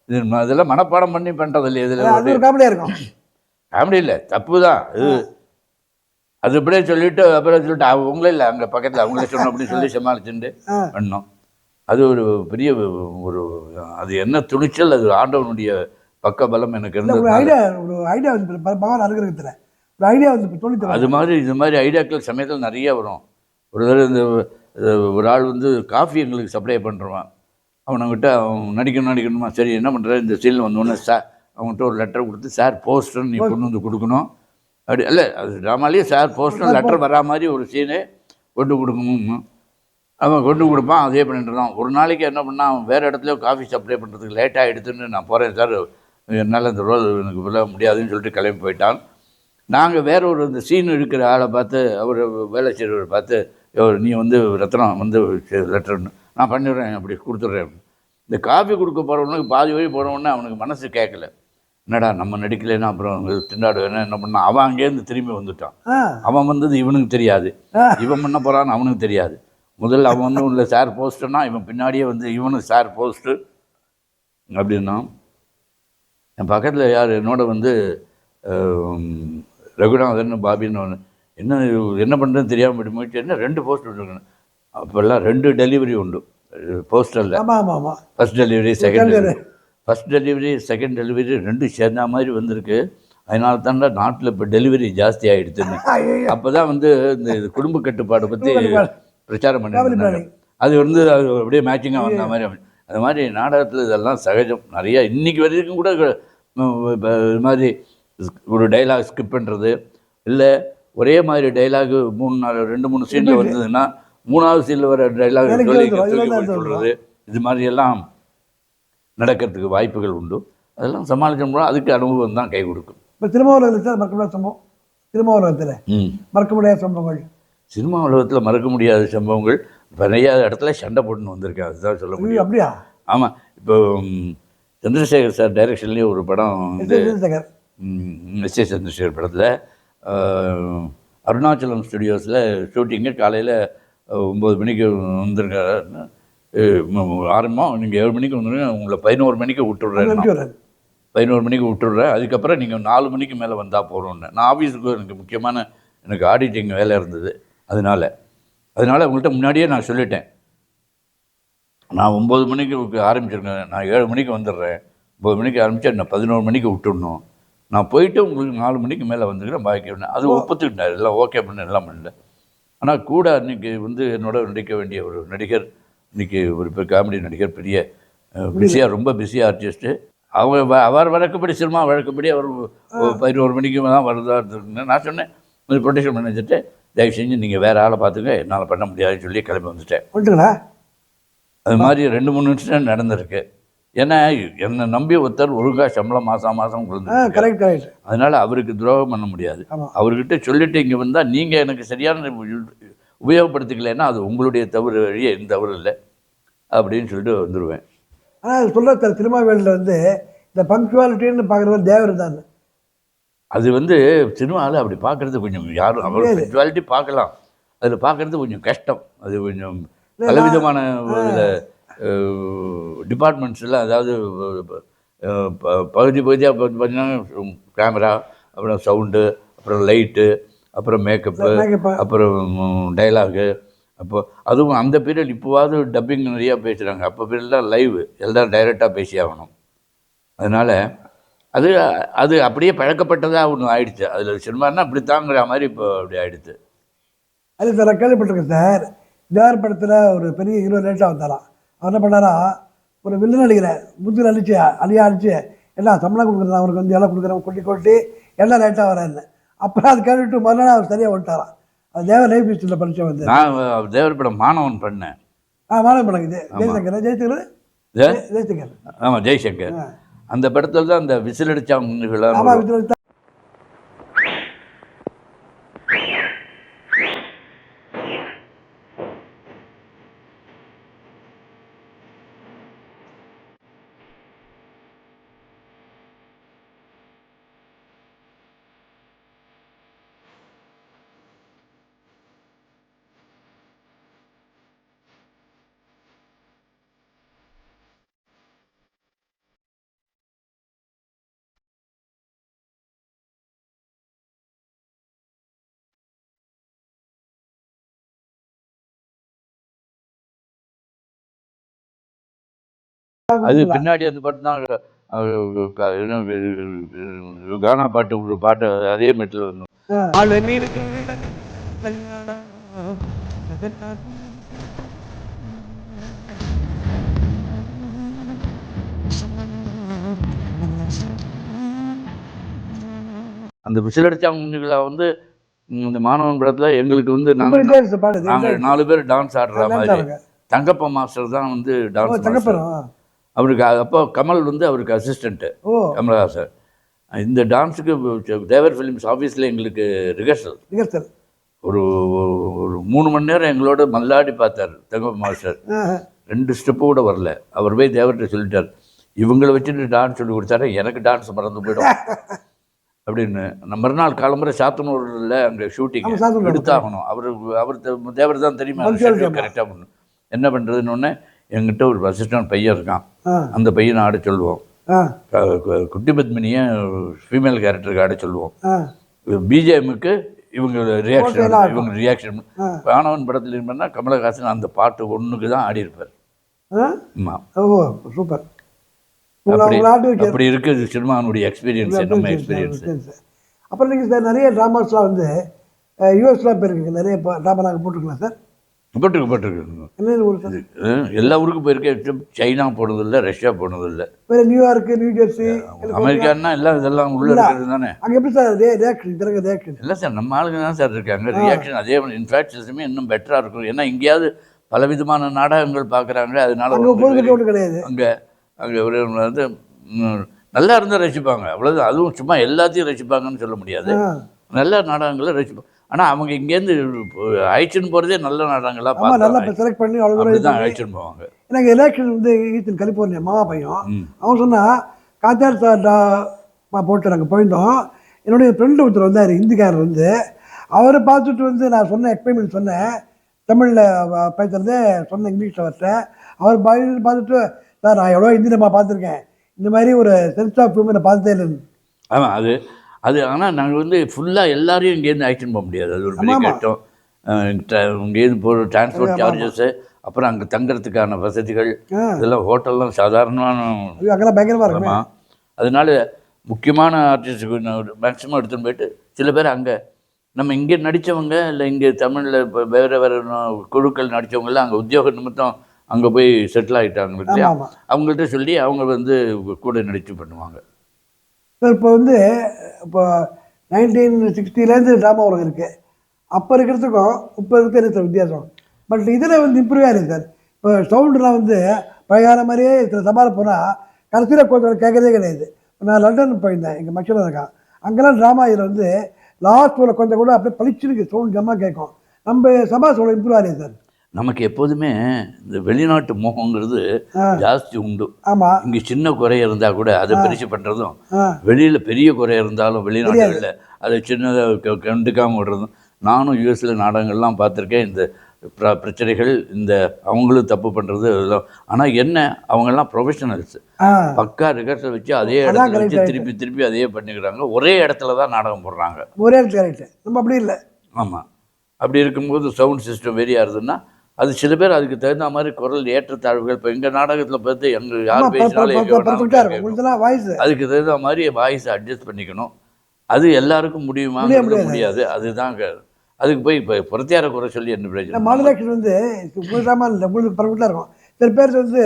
இதெல்லாம் மனப்பாடம் பண்ணி பண்ணுறது இல்லையா அது இதில் காமெடியாக இருக்கும். காமெடி இல்லை தப்பு தான் இது அது இப்படியே சொல்லிட்டு அப்புறம் சொல்லிட்டு அவங்களே இல்லை அங்கே பக்கத்தில் அவங்களே சொன்னோம் அப்படின்னு சொல்லி சமாளிச்சுட்டு. பண்ணோம் அது ஒரு பெரிய ஒரு அது என்ன துணிச்சல் அது ஆண்டவனுடைய பக்க பலம் எனக்கு இல்லை ஒரு இருந்தது ஐடியா ஒரு ஐடியா வந்து பகவான் அனுகிரகத்தில் ஒரு ஐடியா வந்து தோணி அது மாதிரி இது மாதிரி ஐடியாக்கள் சமயத்தில் நிறைய வரும். ஒரு தடவை இந்த ஒரு ஆள் வந்து காஃபி எங்களுக்கு சப்ளை பண்ணுறான் அவனுங்கிட்ட அவன் நடிக்கணும் நடிக்கணுமா? சரி என்ன பண்ணுற இந்த சீல் வந்தோடனே சார் அவன்கிட்ட ஒரு லெட்டர் கொடுத்து சார் போஸ்டர் நீ கொண்டு வந்து கொடுக்கணும். அப்படி இல்லை அது ட்ராமாலேயே சார் போஸ்டர் லெட்டர் வரா மாதிரி ஒரு சீனு கொண்டு கொடுக்கணும். அவன் கொண்டு கொடுப்பான் அதே பண்ணிட்டு இருந்தான். ஒரு நாளைக்கு என்ன அவன் வேறு இடத்துல காஃபி சப்ளை பண்ணுறதுக்கு லேட் ஆகிடுதுன்னு நான் போகிறேன் சார் என்னால் இந்த ரோல் எனக்கு விட முடியாதுன்னு சொல்லிட்டு கிளம்பி போயிட்டான். நாங்கள் வேற ஒரு இந்த சீன் இருக்கிற ஆளை பார்த்து அவர் வேலை செய்கிறவரை பார்த்து "யோவ், நீ வந்து ரத்னம் வந்து லெட்டர்னு நான் பண்ணிடுறேன் அப்படி கொடுத்துட்றேன். இந்த காஃபி கொடுக்க போகிறவனுக்கு பாதி வழி போகிறவொன்னே அவனுக்கு மனசு கேட்கல. என்னடா நம்ம நடிக்கலைன்னா அப்புறம் திண்டாடு வேணா என்ன பண்ணான்? அவன் அங்கேருந்து திரும்பி வந்துட்டான். அவன் வந்தது இவனுக்கு தெரியாது. இவன் பண்ண போகிறான்னு அவனுக்கு தெரியாது. முதல்ல அவன் வந்து உள்ள சார் போஸ்டர்னா இவன் பின்னாடியே வந்து இவனும் சார் போஸ்ட்டு அப்படின்னா என் பக்கத்தில் யார் என்னோட வந்து ரகுநாதன் பாபின்னு ஒன்று என்ன என்ன பண்ணுறதுன்னு தெரியாமல் போயிட்டு போயிட்டு என்ன ரெண்டு போஸ்ட் விட்டுருக்கேன். அப்போல்லாம் ரெண்டு டெலிவரி உண்டு. போஸ்டரில் first delivery second delivery first delivery second delivery ரெண்டும் சேர்ந்த மாதிரி வந்திருக்கு. அதனால தாண்டா நாட்டில் இப்போ டெலிவரி ஜாஸ்தி ஆகிடுதுன்னு அப்போ தான் வந்து இந்த குடும்ப கட்டுப்பாடு பற்றி. பிரச்சாரம் planning. அது வந்து அது அப்படியே மேட்சிங்காக வந்த மாதிரி. அது மாதிரி நாடகத்தில் இதெல்லாம் சகஜம். நிறையா இன்னைக்கு வரைக்கும் கூட இப்ப இது மாதிரி ஒரு டைலாக் ஸ்கிப் பண்ணுறது இல்லை ஒரே மாதிரி டைலாக் மூணு நாலு ரெண்டு மூணு சீனில் வந்ததுன்னா மூணாவது சீனில் வர டைலாக் சொல்கிறது இது மாதிரி எல்லாம் நடக்கிறதுக்கு வாய்ப்புகள் உண்டு. அதெல்லாம் சமாளிச்சோம்னா அதுக்கு அனுபவம் தான் கை கொடுக்கும். இப்போ திருமாவளவத்தில் மறக்க முடியாத சம்பவம்? திருமாவளவத்தில் ம். மறக்க முடியாத சம்பவங்கள்? சினிமா உலகத்தில் மறக்க முடியாத சம்பவங்கள் நிறைய இடத்துல சண்டை போட்டுன்னு வந்திருக்கேன் அதுதான் சொல்ல முடியும். அப்படியா? ஆமாம் இப்போ சந்திரசேகர் சார் டைரக்ஷன்லேயே ஒரு படம் சந்திரசேகர். எஸ் ஏ சந்திரசேகர் படத்தில் அருணாச்சலம் ஸ்டுடியோஸில் ஷூட்டிங்கு காலையில் ஒம்பது மணிக்கு வந்திருக்காரு ஆரம்பம் நீங்கள் ஏழு மணிக்கு வந்துருங்க உங்களை பதினோரு மணிக்கு விட்டுடுறேன் பதினோரு மணிக்கு விட்டுடுறேன். அதுக்கப்புறம் நீங்கள் நாலு மணிக்கு மேலே வந்தால் போகிறோன்னு நான் ஆஃபீஸுக்கு எனக்கு முக்கியமான எனக்கு ஆடிட்டிங் வேலை இருந்தது. அதனால் அதனால் உங்கள்கிட்ட முன்னாடியே நான் சொல்லிட்டேன். நான் ஒம்பது மணிக்கு ஆரம்பிச்சிருக்கேன். நான் ஏழு மணிக்கு வந்துடுறேன். ஒம்பது மணிக்கு ஆரம்பித்தா நான் பதினோரு மணிக்கு விட்டுடணும். நான் போயிட்டு உங்களுக்கு நாலு மணிக்கு மேலே வந்துக்கிறேன் பாக்கி அது ஒப்புத்துக்கிட்டார். எல்லாம் ஓகே பண்ண எல்லாம் பண்ணல. ஆனால் கூட அன்றைக்கி வந்து என்னோட நடிக்க வேண்டிய ஒரு நடிகர் இன்னைக்கு ஒரு பெரிய காமெடி நடிகர் பெரிய பிஸியாக ரொம்ப பிஸி ஆர்டிஸ்ட்டு அவங்க அவர் வழக்கப்படி சினிமா வழக்கப்படி அவர் பதினோரு மணிக்கு தான் வருதா இருக்குன்னு நான் சொன்னேன். இந்த ப்ரொடக்ஷன் மேனேஜர்கிட்ட தயவு செஞ்சு நீங்கள் வேறு ஆளை பார்த்துங்க என்னால் பண்ண முடியாதுன்னு சொல்லி கிளம்பி வந்துட்டேன். வந்துட்டுங்களா? அது மாதிரி ரெண்டு மூணு இன்சிடென்ட் நடந்திருக்கு. ஏன்னா என்னை நம்பி ஒருத்தர் ஒழுங்காக சம்பளம் மாதம் மாதம் கொடுத்து கரெக்ட் கரெக்ட் அதனால் அவருக்கு துரோகம் பண்ண முடியாது. அவர்கிட்ட சொல்லிட்டு இங்கே வந்தால் நீங்கள் எனக்கு சரியான உபயோகப்படுத்திக்கலைன்னா அது உங்களுடைய தவறு வழியே என் தவறு இல்லை. அப்படின்னு சொல்லிட்டு வந்துடுவேன் ஆனால் சொல்கிற திருமாவேலியில் வந்து இந்த பங்க்சுவாலிட்டின்னு பார்க்குறவர் தேவர் தான். அது வந்து சினிமாவில் அப்படி பார்க்குறது கொஞ்சம் யாரும் அவர் முடியாது. செக்சுவாலிட்டி பார்க்கலாம். அதில் பார்க்குறது கொஞ்சம் கஷ்டம். அது கொஞ்சம் பலவிதமான டிபார்ட்மெண்ட்ஸில் அதாவது அஹ், ப- பகுதி பகுதியாக பார்த்தீங்கன்னா கேமரா அப்புறம் சவுண்டு அப்புறம் லைட்டு அப்புறம் மேக்கப்பு. அப்புறம் டைலாகு அப்போ அதுவும் அந்த பீரியட் இப்போவாவது டப்பிங் நிறையா பேசுகிறாங்க அப்போ பீரியட்லாம் லைவ் எல்லாம் டைரெக்டாக பேசி ஆகணும். அதனால் அது அது அப்படியே பழக்கப்பட்டதாக ஒன்று ஆயிடுச்சு. அதில் சினிமான்னா அப்படி தாங்கிற மாதிரி இப்போ அப்படி ஆயிடுச்சு. அது சார் கேள்விப்பட்டிருக்கேன் சார். தேவர் படத்தில் ஒரு பெரிய ஹீரோ லேட்டாக வந்தாராம் அவர் என்ன பண்ணாரா? ஒரு வில்லன் அடிக்கிறேன் முதுகில் அழிச்சு அழியா அழிச்சு எல்லாம் சம்பளம் கொடுக்குறேன் அவருக்கு வந்து எல்லாம் கொடுக்குறேன் கொட்டி கொட்டி எல்லாம் லேட்டாக வராருன்னு. அப்புறம் அது கேட்டுட்டு மறுநாள் அவர் சரியாக வந்துட்டாராம் அது தேவர் லைஃப் ஹிஸ்டரியில் படித்த வந்து. நான் தேவர் படம் மாணவன் பண்ணேன். ஆ மாணவன் படம் இது ஜெயசங்கர் ஜெயசங்கர் ஜெயசங்கர். ஆமாம் ஜெய்சங்கர். அந்த படத்தில் தான் அந்த விசில் அடிச்சாங்க அது பின்னாடி அந்த பாட்டு தான் கானா பாட்டு ஒரு பாட்டு அதே மெட்டில் அந்த விசிலடிச்சாங்க வந்து ம், இந்த மாணவன் படத்தில் எங்களுக்கு வந்து நாங்கள் நாங்கள் நாலு பேர் டான்ஸ் ஆடுற மாதிரி. தங்கப்ப மாஸ்டர் தான் வந்து டான்ஸ் அவருக்கு அப்போ கமல் வந்து அவருக்கு அசிஸ்டண்ட்டு கமலஹாசன். இந்த டான்ஸுக்கு தேவர் ஃபிலிம்ஸ் ஆஃபீஸில் எங்களுக்கு ரிஹர்சல் ரிகர்சல் ஒரு ஒரு- மூணு மணி நேரம் எங்களோட மல்லாடி பார்த்தார் தங்கப்ப மாஸ்டர். ரெண்டு ஸ்டெப்பு கூட வரல. அவர் போய் தேவர்கிட்ட சொல்லிட்டார் இவங்களை வச்சுட்டு டான்ஸ் சொல்லி கொடுத்தாரு எனக்கு டான்ஸ் மறந்து போயிடும். அப்படின்னு. நம்ம மறுநாள் காலம்புரை சாத்தனூரில் அங்கே ஷூட்டிங் எடுத்தாகணும். அவர் அவர் தேவர் தான் தெரியுமா. கரெக்டாக பண்ணணும் என்ன பண்ணுறதுன்னு ஒன்று எங்கிட்ட ஒரு அசிஸ்டன்ட் பையன் இருக்கான். அந்த பையனை ஆட சொல்லுவோம். குட்டி பத்மினியை ஃபீமேல் கேரக்டருக்கு ஆட சொல்லுவோம். ஆ. பிஜேஎம்முக்கு இவங்க ரியாக்ஷன் இவங்க ரியாக்ஷன். ஆனவன் படத்தில் இருந்தால் கமலஹாசன் அந்த பாட்டு ஒன்றுக்கு தான் ஆடி இருப்பார். ஆ? ஆமாம் சூப்பர். அப்படி இருக்குது சினிமானுடைய எக்ஸ்பீரியன்ஸ் நம்ம எக்ஸ்பீரியன்ஸ் அப்புறம் நீங்கள் சார் நிறைய ட்ராமாஸ்லாம் வந்து யூஎஸ்லாம் போயிருக்கீங்க. நிறைய ட்ராமா நாங்கள் போட்டுருக்கலாம் சார் போட்டிருக்கு போட்டிருக்கு எல்லா ஊருக்கும் போயிருக்கேன். சைனா போனதில்லை ரஷ்யா போனதில்லை. வேறு நியூயார்க்கு நியூ ஜெர்சி அமெரிக்கான்னா எல்லாம் இதெல்லாம் உள்ள இருக்கிறது தானே? அங்கே எப்படி சார் ரே ரியாக்ஷன் ரியாக்ஷன் இல்லை சார் நம்ம ஆளுங்க தான் சார் இருக்காங்க. ரியாக்ஷன் அதே இன்ஃபேக்ட் சிஸ்டமே இன்னும் பெட்டராக இருக்கும். ஏன்னா எங்கேயாவது பலவிதமான நாடகங்கள் பார்க்குறாங்க. அதனால கிடையாது. அங்கே அங்கே வந்து நல்லா இருந்தால் ரசிப்பாங்க. அவ்வளோதான் அதுவும் சும்மா எல்லாத்தையும் ரசிப்பாங்கன்னு சொல்ல முடியாது. நல்ல நாடகங்களை ரசிப்பாங்க ஆனால் அவங்க இங்கேருந்து அழைச்சின்னு போகிறதே நல்ல நல்லா பார்த்து இப்போ செலக்ட் பண்ணி அவ்வளோ தான் அழைச்சின்னு போவாங்க. எனக்கு எலெக்ஷன் வந்து ஈத்தன் கலிஃபோர்னியா மாமா பையன். அவன் சொன்னா காத்தார் சார் போட்டு நாங்கள் போயிருந்தோம். என்னுடைய ஃப்ரெண்டு ஒருத்தர் வந்தார் ஹிந்திக்காரர் வந்து. அவரை பார்த்துட்டு வந்து நான் சொன்ன எக்ஸ்பெரிமெண்ட் சொன்னேன். தமிழில் பேசுகிறதே சொன்னேன் இங்கிலீஷில் வரட்டேன் அவர் பா- பார்த்துட்டு சார் நான் எவ்வளோ ஹிந்தி நம்ம பார்த்துருக்கேன். இந்த மாதிரி ஒரு சென்ஸ் ஆஃப் ஹியூமனை பார்த்ததே இல்லை ஆமாம் அது அது ஆனால் நாங்கள் வந்து ஃபுல்லாக எல்லாரையும் இங்கேருந்து அழைச்சின்னு போக முடியாது. அது ஒரு பெரிய. கட்டம் இங்கேருந்து போகிற டிரான்ஸ்போர்ட். சார்ஜஸ்ஸு அப்புறம் அங்கே தங்குறதுக்கான வசதிகள் இதெல்லாம் ஹோட்டல்லாம் சாதாரணமான அங்கெல்லாம் பயங்கரமாக இருக்குமே. அதனால முக்கியமான ஆர்டிஸ்ட்டுக்கு மேக்ஸிமம் எடுத்துன்னு போயிட்டு சில பேர் அங்கே நம்ம இங்கே நடித்தவங்க இல்லை இங்கே தமிழில் இப்போ வேறு வேறு குழுக்கள் நடித்தவங்கலாம் அங்கே உத்தியோக நிமித்தம் அங்கே போய் செட்டில் ஆகிட்டாங்க இல்லையா? அவங்கள்ட்ட சொல்லி அவங்க வந்து கூட நடித்து பண்ணுவாங்க. இப்போ வந்து இப்போ நைன்டீன் சிக்ஸ்டிலேருந்து ட்ராமா உலகம் இருக்குது அப்போ இருக்கிறதுக்கும் இப்போ இருக்கிறது சார் வித்தியாசம்? பட் இதில் வந்து இம்ப்ரூவ் ஆகிருக்கு சார் இப்போ சவுண்டுலாம் வந்து பழைய மாதிரியே சில சமாளம் போனால் கடைசியில் கொஞ்சம் கேட்கறதே கிடையாது. நான் லண்டன் போயிருந்தேன் எங்கள் மக்கள் இருக்கான் அங்கெல்லாம் ட்ராமா இதில் வந்து லாஸ்ட் ஒரு கொஞ்சம் கூட அப்படியே பளிச்சிருக்கு சவுண்ட் ஜம்மா கேட்கும் நம்ம சபா சவுண்ட் இம்ப்ரூவ் ஆயிருக்கு சார் நமக்கு எப்போதுமே இந்த வெளிநாட்டு மோகங்கிறது ஜாஸ்தி உண்டு. இங்கே சின்ன குறை இருந்தால் கூட அதை பெருசு பண்ணுறதும் வெளியில் பெரிய குறை இருந்தாலும் வெளிநாடுகளில் அதை சின்னதாக கண்டுக்காமல் விடுறதும். நானும் யூஎஸில் நாடகங்கள்லாம் பார்த்துருக்கேன். இந்த பிர- பிரச்சனைகள் இந்த அவங்களும் தப்பு பண்ணுறது இதெல்லாம். ஆனால் என்ன? அவங்கெல்லாம் ப்ரொஃபஷனல்ஸ் பக்கா ரிகர்சல் வச்சு அதே இடத்துல வச்சு திருப்பி திருப்பி அதே பண்ணிக்கிறாங்க. ஒரே இடத்துல தான் நாடகம் போடுறாங்க. ஒரே கரெக்ட் நம்ம அப்படி இல்லை. ஆமாம் அப்படி இருக்கும்போது சவுண்ட் சிஸ்டம் வெரி ஆகுதுன்னா அது சில பேர் அதுக்கு தகுந்த மாதிரி குரல் ஏற்றத்தாழ்வுகள் இப்போ எங்கள் நாடகத்தில் பார்த்து எங்கள் யார் பேசினாலும் வாய்ஸ் அதுக்கு தகுந்த மாதிரி வாய்ஸை அட்ஜஸ்ட் பண்ணிக்கணும். அது எல்லாருக்கும் முடியுமா? முடியாது. அதுதான் அதுக்கு போய் இப்போ புறத்தியார குறை சொல்லி என்ன பிரயோஜனம்? மாடுலேஷன் வந்து சாமான் இல்லை உங்களுக்கு பர்ஃபெக்டாக இருக்கும். சில பேர் வந்து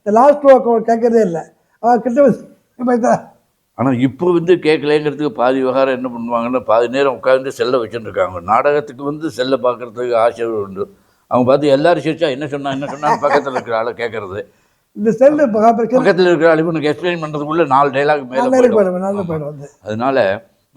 இந்த லாஸ்ட் ரோக் கேட்கறதே இல்லை. அவன் கிட்ட வந்து ஆனால் இப்போ வந்து கேட்கலங்கிறதுக்கு பாதி விவகாரம் என்ன பண்ணுவாங்கன்னா பாதி நேரம் உட்காந்து செல்லை வச்சுட்டு இருக்காங்க. நாடகத்துக்கு வந்து செல்லை பார்க்கறதுக்கு ஆசை உண்டு. அவங்க பார்த்து எல்லாரும் சிரிச்சா என்ன சொன்னா என்ன சொன்னா பக்கத்தில் இருக்கிற ஆளை கேட்கறது இந்த செல்லு பக்கத்தில் இருக்கிற ஆள் இவனுக்கு எக்ஸ்பிளைன் பண்ணுறதுக்குள்ள நாலு டைலாக் மேலே வந்து. அதனால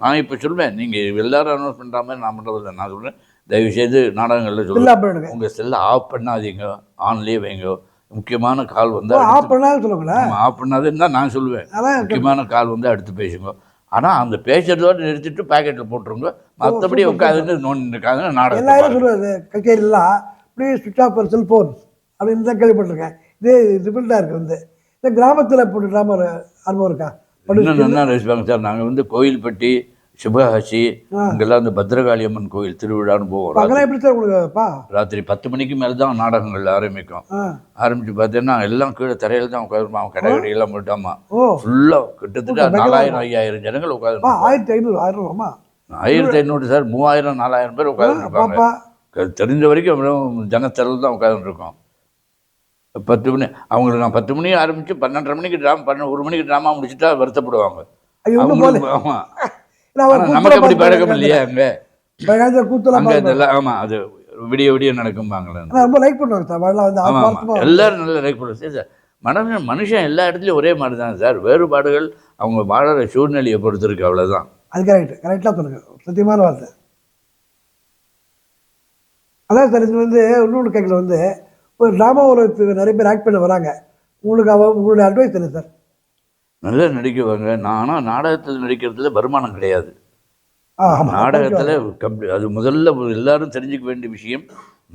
நான் இப்போ சொல்வேன் நீங்கள் எல்லாரும் அனௌன்ஸ் பண்ணுற மாதிரி நான் பண்ணுறதில்ல நான் சொல்கிறேன் தயவுசெய்து நாடகங்களில் போயிடுங்க உங்கள் செல்லை ஆஃப் பண்ணாதீங்க. ஆன்லேயே வைங்க. முக்கியமான கால் வந்தால் ஆஃப் பண்ணாலும் சொல்லுங்களேன். ஆஃப் பண்ணாதுன்னு தான் நான் சொல்லுவேன். முக்கியமான கால் வந்து அடுத்து பேசுங்க. ஆனால் அந்த பேசுறதோட நிறுத்திட்டு பேக்கெட்டில் போட்டுருங்க. மற்றபடி உட்காந்துட்டு நோண்டி இருக்காங்க நாடகம் சொல்லுவாரு கச்சேரிலாம் please switch off for cellphone அப்படின்னு தான் கேள்விப்பட்டிருக்கேன். இதே டிஃபிகல்ட்டாக இருக்குது வந்து. இந்த கிராமத்தில் போட்டு ட்ராமா அனுபவம் இருக்கா? நல்லா ரசிப்பாங்க சார் நாங்கள் வந்து கோயில்பட்டி சிவகாசி இங்கெல்லாம் இந்த பத்ரகாளி அம்மன் கோயில் திருவிழான்னு போவோம். அங்கெல்லாம் எப்படி சார் உங்களுக்குப்பா ராத்திரி பத்து மணிக்கு மேலே தான் நாடகங்கள் ஆரம்பிக்கும். ஆரம்பிச்சு பார்த்தீங்கன்னா எல்லாம் கீழே தரையில் தான் உட்காந்துருப்பான் அவன் கடை கடையெல்லாம் போட்டாமா ஃபுல்லாக கிட்டத்தட்ட நாலாயிரம் ஐயாயிரம் ஜனங்கள் பா உட்காந்து ஆயிரத்தி ஐநூறு ஆயிரம் ஆயிரத்தி ஐநூறு சார் மூவாயிரம் நாலாயிரம் பேர் உட்காந்துருப்பாங்க தெரிஞ்ச வரைக்கும் வெறும் ஜனத்தரல் தான் உட்காந்துருக்கோம் பத்து மணி அவங்களுக்கு நான் பத்து மணி ஆரம்பித்து பன்னெண்டரை மணிக்கு ட்ராமா பண்ண ஒரு மணிக்கு ட்ராமா முடிச்சுட்டா வருத்தப்படுவாங்க. ஐயோ ஒன்றும் போல அவங்களுக்கு ஆமா. இல்ல, அவர் ஆனா கூத்துல நமக்கு அப்படி பழக்கம் இல்லையா அங்கே. இதெல்லாம் அது விடிய விடிய நடக்கும்பாங்களே ரொம்ப லைக் பண்ணுவாங்க சார் வரலாம் வந்து ஆமா ஆத்மார்த்தமா. ஆமா எல்லாரும் நல்ல லைக் பண்ணுவோம் சரி சார். மனுஷன் மனுஷன் எல்லா இடத்துலையும் ஒரே மாதிரி தான் சார். வேறுபாடுகள் அவங்க வாழற சூழ்நிலையை பொறுத்து இருக்கு அவ்வளவுதான். அது கரெக்ட் கரெக்டாக சொல்லுங்க. சத்தியமான வார்த்தை. அதான் சார் இது வந்து இன்னொன்று கேட்கல வந்து ஒரு ட்ராமா உலகத்துக்கு நிறைய பேர் ஆக்ட் பண்ண வராங்க. உங்களுக்கு அவ உங்களுடைய அட்வைஸ் என்ன சார்? நல்லா நடிக்குவாங்க. நான் ஆனால் நாடகத்தில் நடிக்கிறதுல வருமானம் கிடையாது. நாடகத்தில் கம்ப்ளீ அது முதல்ல எல்லாரும் தெரிஞ்சுக்க வேண்டிய விஷயம்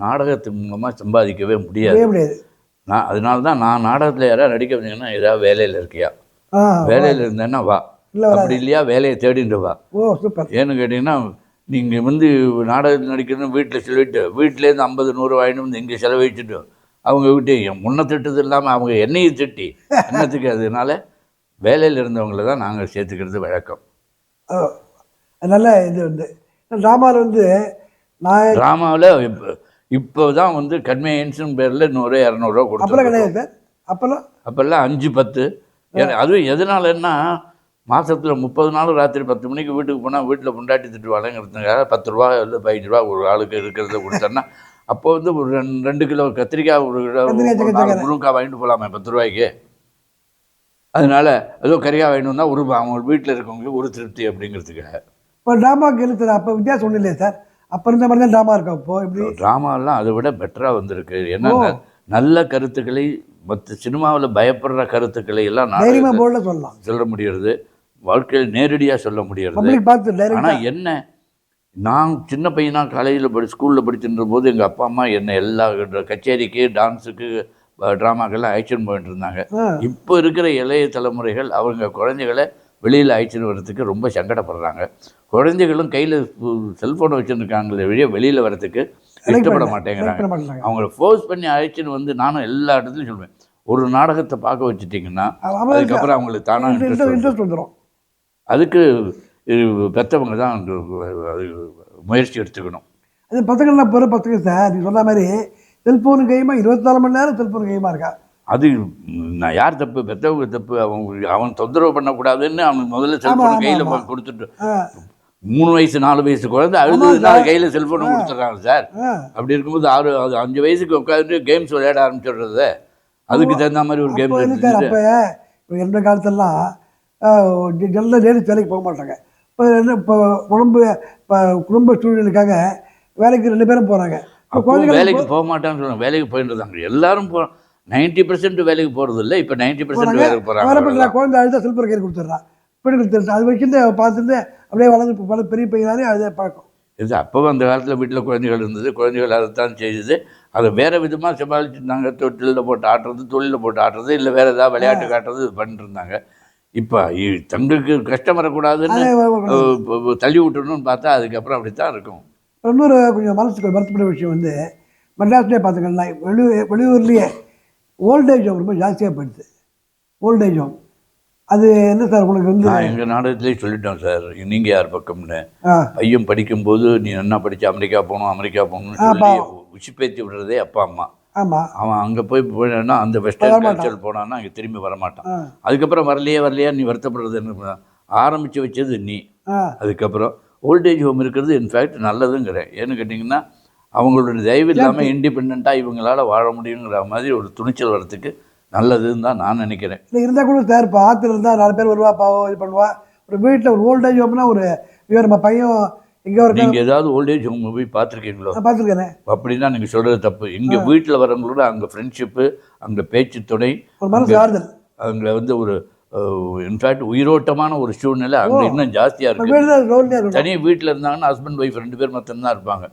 நாடகத்தின் மூலமாக சம்பாதிக்கவே முடியாது. நான் அதனால தான் நான் நாடகத்தில் யாராவது நடிக்க வந்தீங்கன்னா ஏதாவது வேலையில் இருக்கியா? வேலையில் இருந்தேன்னா வா. அப்படி இல்லையா வேலையை தேடிட்டு வா. ஏன்னு கேட்டிங்கன்னா நீங்கள் வந்து நாடகத்தில் நடிக்கணும்னு வீட்டில் சொல்லிட்டு வீட்டிலேருந்து ஐம்பது நூறு வாங்கிட்டு வந்து இங்கே செலவழிச்சுட்டு அவங்க வீட்டு முன்ன திட்டது இல்லாமல் அவங்க என்னையும் திட்டி என்னத்துக்கு அதனால வேலையில் இருந்தவங்கள தான் நாங்கள் சேர்த்துக்கிறது வழக்கம். அதனால இது வந்து. ட்ராமாவில் வந்து நான் ட்ராமாவில் இப்போ இப்போ தான் வந்து கன்வீனியன்ஸுன்னு பேரில் நூறு இரநூறுவா அப்பெல்லாம் கொடுத்துருக்கோம் கிடையாது அப்பெல்லாம்? அப்போல்லாம் அஞ்சு பத்து. அதுவும் எதனாலன்னா மாதத்தில் முப்பது நாள் ராத்திரி பத்து மணிக்கு வீட்டுக்கு போனால் வீட்டில் பொண்டாட்டி திட்டுவாளங்கிறதுக்காக பத்து ரூபா இல்லை பதினஞ்சு ரூபா ஒரு ஆளுக்கு இருக்கிறத கொடுத்தோன்னா அப்போ வந்து ஒரு ரெண்டு ரெண்டு கிலோ கத்திரிக்காய் ஒரு கிலோ முருங்கைக்காய் வாங்கிட்டு போகலாமே பத்து ரூபாய்க்கு. அதனால ஏதோ கறிக்காய் வாங்கிட்டு வந்தால் ஒரு அவங்க வீட்டில் இருக்கவங்களுக்கு ஒரு திருப்தி அப்படிங்கிறதுக்காக. இப்போ இல்லை சார் அப்போ வித்தியாசம் ஒன்றும் இல்லையா சார். அப்போ இருந்த மாதிரி தான் ட்ராமா இருக்கும். இப்போ இப்படி ட்ராமாலாம் அதை விட பெட்டராக வந்திருக்கு. என்னன்னா நல்ல கருத்துக்களை மற்ற சினிமாவில் பயப்படுற கருத்துக்களை எல்லாம் சொல்லலாம். சொல்ல முடியறது. வாழ்க்கையில் நேரடியாக சொல்ல டைரக்டாக ஆனால் என்ன? நான் சின்ன பையனா காலேஜில் படி ஸ்கூலில் படிச்சுன்ற போது எங்கள் அப்பா அம்மா என்னை எல்லா கச்சேரிக்கு டான்ஸுக்கு ட்ராமாக்கெல்லாம் அழைச்சின்னு போயிட்டு இருந்தாங்க இப்போ இருக்கிற இளைய தலைமுறைகள் அவங்க குழந்தைகளை வெளியில் அழைச்சின்னு வர்றதுக்கு ரொம்ப சங்கடப்படுறாங்க. குழந்தைகளும் கையில் செல்ஃபோனை வச்சுருக்காங்களே வெளியே வெளியில் வர்றதுக்கு இஷ்டப்பட மாட்டேங்கிறாங்க. அவங்கள ஃபோர்ஸ் பண்ணி அழைச்சின்னு வந்து நானும் எல்லா இடத்துலையும் சொல்லுவேன் ஒரு நாடகத்தை பார்க்க வச்சுட்டிங்கன்னா அதுக்கப்புறம் அவங்களுக்கு தானாக இன்ட்ரெஸ்ட் இன்ட்ரெஸ்ட் வந்துடும் அதுக்கு பெற்றவங்க தான் அது முயற்சி எடுத்துக்கணும். அது பசங்கள்லாம் பெரும் பசங்க சார் நீ சொன்ன மாதிரி செல்ஃபோனு கையுமா இருபத்தாலு மணி நேரம் செல்ஃபோன் கையுமா இருக்கா? அது நான் யார் தப்பு பெற்றவங்க தப்பு அவன் அவன் தொந்தரவு பண்ணக்கூடாதுன்னு அவன் முதல்ல செல்ஃபோனை கையில். கொடுத்துட்டு மூணு வயசு நாலு வயசு குழந்தை அழுது சார். கையில் செல்ஃபோனை கொடுத்துட்றாங்க சார். அப்படி இருக்கும்போது ஆறு அது அஞ்சு வயசுக்கு உட்காந்துட்டு கேம்ஸ் விளையாட ஆரம்பிச்சிடுறது அதுக்கு தகுந்த மாதிரி ஒரு கேம் அப்போ எந்த காலத்துலலாம் நல்ல லேடிஸ் வேலைக்கு போக மாட்டாங்க. இப்போ என்ன இப்போ குடும்ப இப்போ குடும்ப சூழ்நிலைக்காக வேலைக்கு ரெண்டு பேரும் போகிறாங்க குழந்தைங்க வேலைக்கு போக மாட்டான்னு சொல்லுவாங்க வேலைக்கு போயிட்டு இருந்தாங்க. எல்லாரும் போ நைன்டி பர்சன்ட் வேலைக்கு போகிறது இல்லை. இப்போ நைன்டி பர்சன்ட் வேலைக்கு போகிறாங்க குழந்தை அழுதா செல்ஃபோன் கையில் கொடுத்துட்றான் பெண் கொடுத்துருச்சு அது வரைக்கும் பார்த்துட்டு அப்படியே வளர்ந்து பல பெரிய பையனாலே அதே பழக்கம். இது அப்போ அந்த காலத்தில் வீட்டில் குழந்தைகள் இருந்தது. குழந்தைகள் அதைத்தான் செய்தது. அதை வேறு விதமாக சமாளிச்சுருந்தாங்க. தொழிலில் போட்டு ஆட்டுறது தொழிலில் போட்டு ஆட்டுறது இல்லை வேறு ஏதாவது விளையாட்டு காட்டுறது இது பண்ணிட்டு இருந்தாங்க. இப்போ தங்களுக்கு கஷ்டம் வரக்கூடாதுன்னு தள்ளி விட்டணும்னு பார்த்தா அதுக்கப்புறம் அப்படித்தான் இருக்கும். இன்னொரு கொஞ்சம் மனசுக்கு வருத்தப்பட்ட விஷயம் வந்து மெட்ராஸ்லேயே பார்த்துக்கலாம் வெளி வெளியூர்லேயே ஓல்டேஜ் ஹோம் ரொம்ப ஜாஸ்தியாக போயிடுது. Old age home. அது என்ன சார் உங்களுக்கு வந்து எங்கள் நாடகத்திலே சொல்லிட்டோம் சார் நீங்கள் யார் பக்கம்னு. பையன் படிக்கும்போது நீ என்ன படிச்சு அமெரிக்கா போகணும் அமெரிக்கா போகணும்னு சொல்லி பாவம். உச்சிப்பேத்தி விடுறதே அப்பா அம்மா. ஆமாம் அவன் அங்கே போய் போனா அந்த வெஸ்டர்ன். கல்ச்சர் போனான்னா அங்கே திரும்பி வரமாட்டான். அதுக்கப்புறம் வரலையே வரலையா நீ வருத்தப்படுறது என்ன? ஆரம்பித்து வச்சது நீ. அதுக்கப்புறம் ஓல்டேஜ் ஹோம் இருக்கிறது இன்ஃபேக்ட் நல்லதுங்கிறேன் ஏன்னு கேட்டிங்கன்னா அவங்களோட தயவு இல்லாமல் இண்டிபெண்ட்டாக இவங்களால வாழ முடியுங்கிற மாதிரி ஒரு துணிச்சல் வர்றதுக்கு நல்லதுன்னு தான் நான் நினைக்கிறேன். இல்லை இருந்தால் கூட சார் இப்போ ஆற்றுல இருந்தால் நாலு பேர் வருவா பாவம் இது பண்ணுவா. ஒரு வீட்டில் ஒரு ஓல்டேஜ் ஹோம்னா ஒரு ஐயோ நம்ம பையன் எங்கே ஒரு நீங்கள் ஏதாவது ஓல்டேஜ் ஹோம் போய் பார்த்துருக்கீங்களோ? பார்த்துருக்கேனே. அப்படின்னா நீங்கள் சொல்கிறது தப்பு. இங்கே வீட்டில் வரவங்களோட அங்கே ஃப்ரெண்ட்ஷிப்பு அங்கே பேச்சு துணை ஒரு மனசு ஆறுதல். அங்கே வந்து ஒரு இன்ஃபேக்ட் உயிரோட்டமான ஒரு சூழ்நிலை. அங்கே இன்னும் ஜாஸ்தியாக இருக்குது இருக்கும் தனி வீட்டில் இருந்தாங்கன்னா ஹஸ்பண்ட் ஒய்ஃப் ரெண்டு பேர் மட்டும்தான் இருப்பாங்க.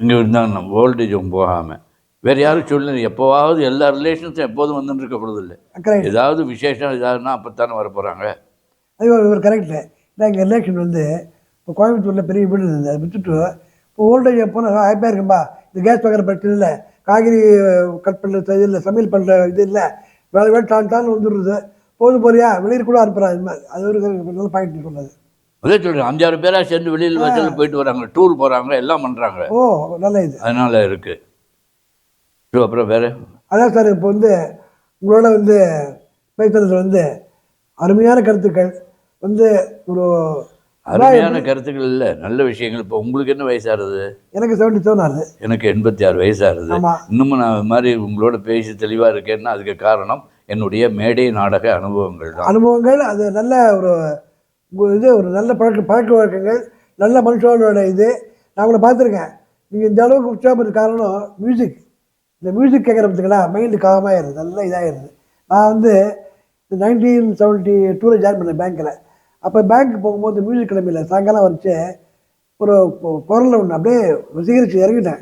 இங்கே இருந்தாங்க ஓல்டேஜ் ஹோம் போகாமல் வேறு யாரும் சொல்லல எப்போவாவது எல்லா ரிலேஷன்ஸும் எப்போதும் வந்துட்டு இருக்க போகிறதில்ல கரெக்ட் ஏதாவது விசேஷம் ஏதாவதுனா அப்போ தானே வர போகிறாங்க அது ஒரு ஒரு கரெக்டு நான் எங்கள் ரிலேஷன் வந்து இப்போ கோயம்புத்தூரில் பெரிய வீடு இருந்தது. அதை விட்டுட்டு இப்போ ஓல்டேஜ் போனால் ஹாப்பியாக இருக்கும்பா. இந்த கேஸ் வைக்கிற பிரச்சனை இல்லை. காய்கறி கட் பண்ணுற இது இல்லை. சமையல் பண்ணுற இது இல்லை. வேலை வேலை டான் டான் வந்துடுறது. போதும் போறியா வெளியில் கூட அனுப்புகிறா இது மாதிரி. அது ஒரு நல்ல பாயிண்ட் சொன்னது அதே சொல்கிறேன் அஞ்சாறு பேராக சேர்ந்து வெளியில் வச்சு போயிட்டு வராங்க. டூர் போகிறாங்க எல்லாம் பண்ணுறாங்க ஓ நல்ல இது. அதனால் இருக்குது ஸோ அப்புறம் வேறு? அதான் சார் இப்போ வந்து உங்களோட வந்து பேசுறது வந்து அருமையான கருத்துக்கள். வந்து ஒரு அருமையான கருத்துக்கள் இல்லை. நல்ல விஷயங்கள். இப்போ உங்களுக்கு என்ன வயசாகுது? எனக்கு செவன்டி செவன் ஆகுது எனக்கு எண்பத்தி ஆறு வயசாகுது. இன்னமும் நான் இது மாதிரி உங்களோட பேசி தெளிவாக இருக்கேன்னா அதுக்கு காரணம் என்னுடைய மேடை நாடக அனுபவங்கள் தான். அனுபவங்கள் அது நல்ல ஒரு இது ஒரு நல்ல பழக்க பழக்க வழக்கங்கள் நல்ல மனுஷங்களோட இது. நான் உங்களை பார்த்துருக்கேன். நீங்கள் இந்த அளவுக்கு உற்சாகம் காரணம் மியூசிக் இந்த மியூசிக் கேட்குற பார்த்துங்களா மைண்டு காமாயிருது நல்லா இதாகிடுது நான் வந்து நைன்டீன் செவன்ட்டி டூவில் ஜாயின் பண்ணேன் பேங்க்கில் அப்போ பேங்க் போகும்போது மியூசிக் கிளம்பியில் சாயங்காலம் வச்சு ஒரு குரல்ல ஒன்று அப்படியே வசீகரிச்சு இறங்கிட்டேன்.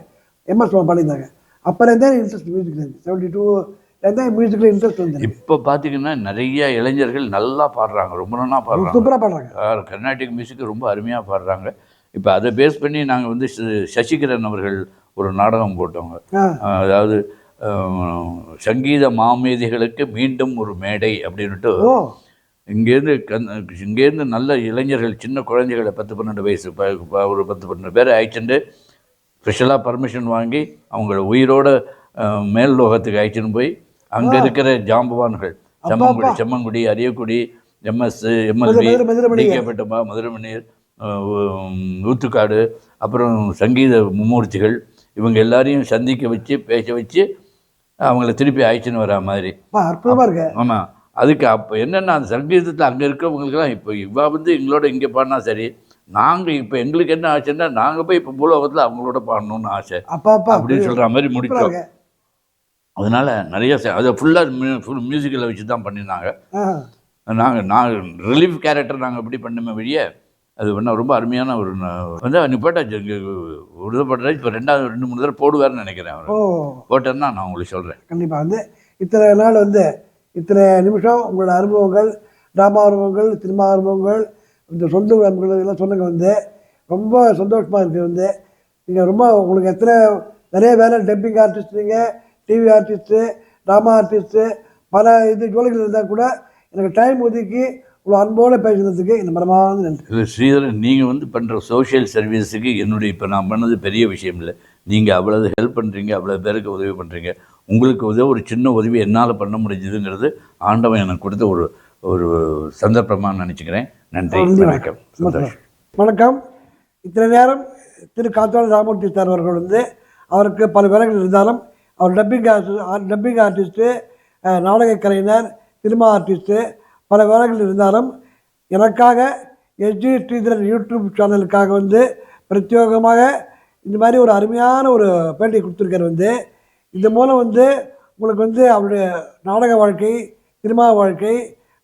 எம்எஸ் பாடியிருந்தாங்க அப்போலேருந்தே இன்ட்ரெஸ்ட் மியூசிக் இருந்துச்சு செவன்ட்டி டூலேருந்தே மியூசிக்கில் இன்ட்ரெஸ்ட் வந்துருக்கு இப்போ பார்த்தீங்கன்னா நிறைய இளைஞர்கள் நல்லா பாடுறாங்க. ரொம்ப நல்லா பாடுறாங்க. சூப்பராக பாடுறாங்க. கர்நாடிக் மியூசிக் ரொம்ப அருமையாக பாடுறாங்க. இப்போ அதை பேஸ் பண்ணி நாங்கள் வந்து சசிகரன் அவர்கள் ஒரு நாடகம் ஆ, அதாவது சங்கீத மாமேதைகளுக்கு மீண்டும் ஒரு மேடை அப்படின்னுட்டு ஓ. இங்கேருந்து கண் இங்கேருந்து நல்ல இளைஞர்கள் சின்ன குழந்தைகளை பத்து பன்னெண்டு வயசு ப ஒரு பத்து பன்னெண்டு பேரை அழைச்சிட்டு ஸ்பெஷலாக பர்மிஷன் வாங்கி அவங்கள உயிரோட மேல் லோகத்துக்கு அழைச்சின்னு போய் அங்கே இருக்கிற ஜாம்பவான்கள் செம்மங்குடி செம்மங்குடி அரியக்குடி எம்எஸ் எம்எல்பி மதுரை- மதுரைமணி. டிகேபட்டமா மதுரமணியர் ஊத்துக்காடு அப்புறம் சங்கீத மும்மூர்த்திகள் இவங்க எல்லாரையும் சந்திக்க வச்சு பேச வச்சு அவங்கள திருப்பி அழைச்சின்னு வரா மாதிரி. அற்புதமாக இருக்கு. ஆமாம் அதுக்கு அப்போ என்னென்னா அந்த சங்கீதத்தில் அங்கே இருக்கிறவங்களுக்கெல்லாம் இப்போ இவா வந்து எங்களோட இங்கே பாடினா சரி நாங்கள் இப்போ எங்களுக்கு என்ன ஆச்சுன்னா நாங்கள் போய் இப்போ பூலோகத்தில் அவங்களோட பாடணும்னு ஆசை. அப்பா அப்பா அப்படின்னு சொல்கிற மாதிரி முடித்தோம். அதனால் நிறைய அதை ஃபுல்லாக ஃபுல் மியூசிக்கில் வச்சு தான் பண்ணியிருந்தாங்க. நாங்கள் நான் ரிலீஃப் கேரக்டர் நாங்கள் எப்படி பண்ணுமே வெளியே அது பண்ண ரொம்ப அருமையான ஒரு வந்து நிப்பாட்டாச்சு ஒரு தடவை பண்ணுறேன் இப்போ ரெண்டாவது ரெண்டு மூணு தடவை போடுவார்னு நினைக்கிறேன் அவர். போட்டேன்னா நான் உங்களுக்கு சொல்கிறேன் கண்டிப்பாக வந்து இத்தனை நாள் வந்து இத்தனை நிமிஷம் உங்களோட அனுபவங்கள் ட்ராமா அனுபவங்கள் சினிமா அனுபவங்கள் இந்த சொந்த ஊர் அனுபவங்கள் இதெல்லாம் சொன்னங்க வந்து. ரொம்ப சந்தோஷமாக இருக்குது வந்து. நீங்கள் ரொம்ப உங்களுக்கு எத்தனை நிறைய வேலை டப்பிங் ஆர்டிஸ்ட் நீங்கள் டிவி ஆர்டிஸ்ட்டு ட்ராமா ஆர்டிஸ்ட்டு பல இது ஜோலிகள் இருந்தால் கூட எனக்கு டைம் ஒதுக்கி இவ்வளோ அன்போடு பேசுகிறதுக்கு இந்த மரமாக நன்றி. இல்லை ஸ்ரீதரன் நீங்கள் வந்து பண்ணுற சோஷியல் சர்வீஸுக்கு என்னுடைய இப்போ நான் பண்ணது பெரிய விஷயம் இல்லை. நீங்கள் அவ்வளோ ஹெல்ப் பண்ணுறீங்க அவ்வளோ பேருக்கு உதவி பண்ணுறீங்க உங்களுக்கு உதவி ஒரு சின்ன உதவி என்னால் பண்ண முடிஞ்சதுங்கிறது ஆண்டவன் எனக்கு கொடுத்த ஒரு ஒரு சந்தர்ப்பமாக நினச்சிக்கிறேன். நன்றி வணக்கம். சந்தோஷம். வணக்கம். இத்தனை நேரம் திரு காத்தாள் ராமூர்த்தி சார் அவர்கள் வந்து அவருக்கு பல வேலைகள் இருந்தாலும் அவர் டப்பிங் ஆர்டிஸ்ட் டப்பிங் ஆர்டிஸ்ட்டு நாடக கலைஞர் சினிமா ஆர்டிஸ்ட்டு பல வேலைகள் இருந்தாலும் எனக்காக எஸ்ஜி ஸ்ரீதரன் யூடியூப் சேனலுக்காக வந்து பிரத்யேகமாக இந்த மாதிரி ஒரு அருமையான ஒரு பேட்டி கொடுத்துருக்காரு வந்து. இது மூலம் வந்து உங்களுக்கு வந்து அவருடைய நாடக வாழ்க்கை சினிமா வாழ்க்கை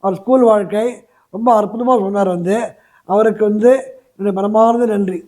அவர் ஸ்கூல் வாழ்க்கை ரொம்ப அற்புதமாக சொன்னார் வந்து. அவருக்கு வந்து என்னுடைய மனமார்ந்த நன்றி.